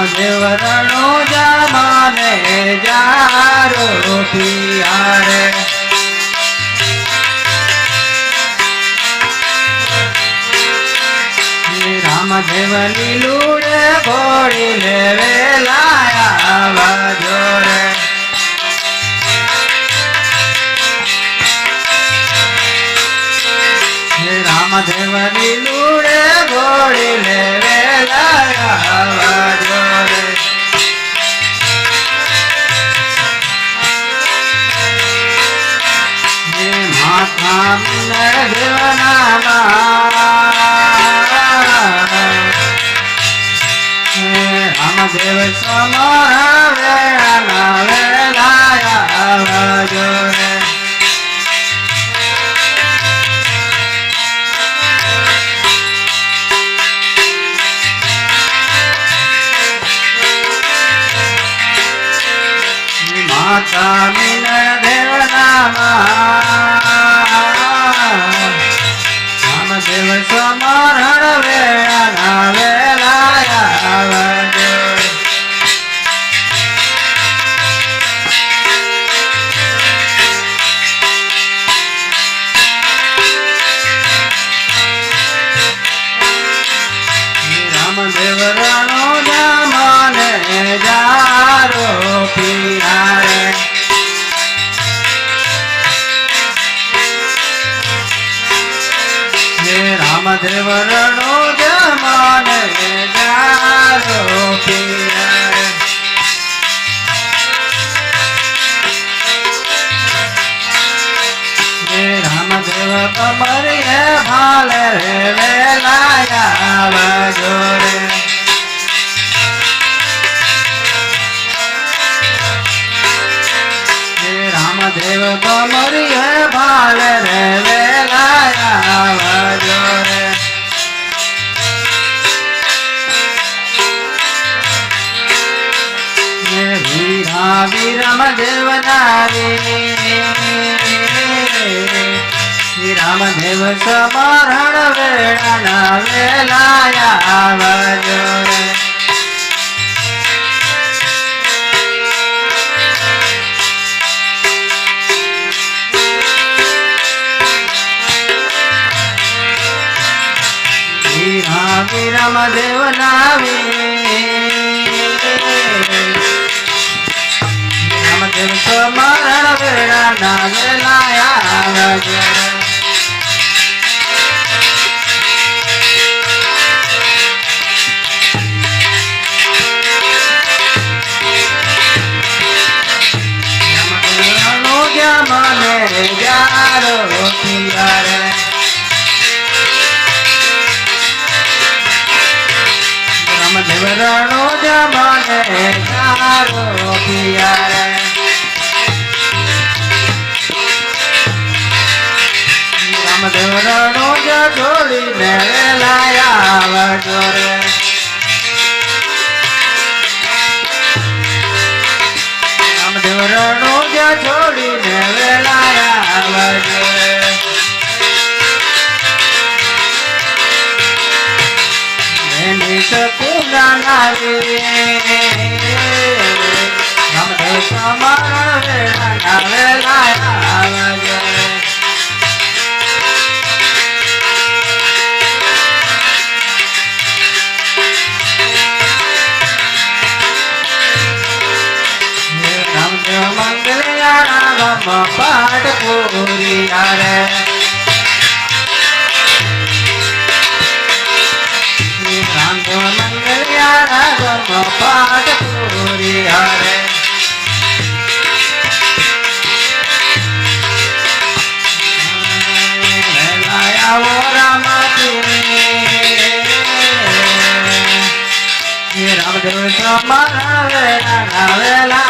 રામદેવ રણો જામાને જારો પિયારે. રામદેવ લીલુડે ભોળી લેવે લાયા જોરે રામદેવ લૂડે ઘોડી લેવે લાયા જોરે હે માતા રામદેવ સમર રામદેવ સમરણ વેળા. રામદેવ રણો જામાને જારો પિયારે હે રામદેવ કમરિયે ભાલે રે, વેલાયા જોરે રામદેવ કમરિયે ભાલે રે રામદેવ સમરણ વેળાના વેલાયા જોરે રે રામદેવ રામદેવ સમરણ વેળાના વેલાયા જોરે રામદેવ રણો જ છોડીને વેલાયા જોરે રામદેવ રણો જ છોડીને વેલાયા જોરે એની નારી સમરણ રામદેવ સમરણ વેલા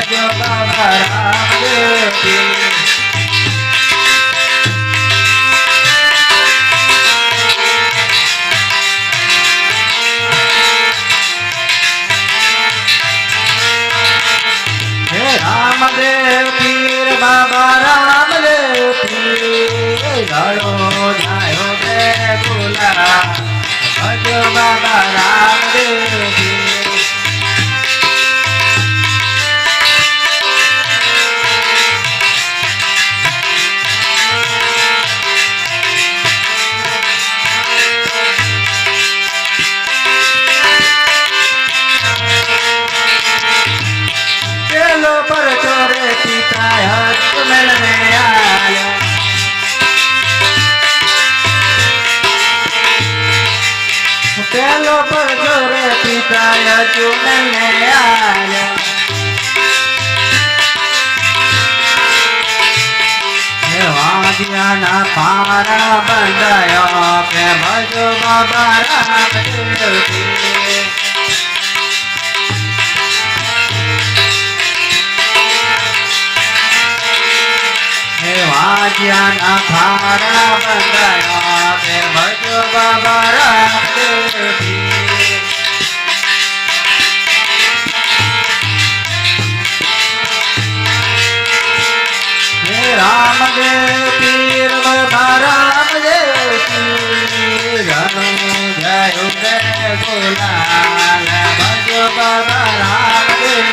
ભજો બાબા રામદેવ રામદેવ પીર બાબા રામદેવ પીર ગાળો ગુલા ભજો બાબા રામદેવ પેલો પર ચોરે પિતા હજુ મેળને આયો હે વાદિયાના પારા બંધાયો કે ભજો બાબા રામદેવ વાજ્યાના ભારા બંધાયા તે ભજો બાબા રામદેવ. હે રામદેવ પીર બાબા રામદેવ ઘણું જયું રે ગુલાલ ભજો બાબા રામદેવ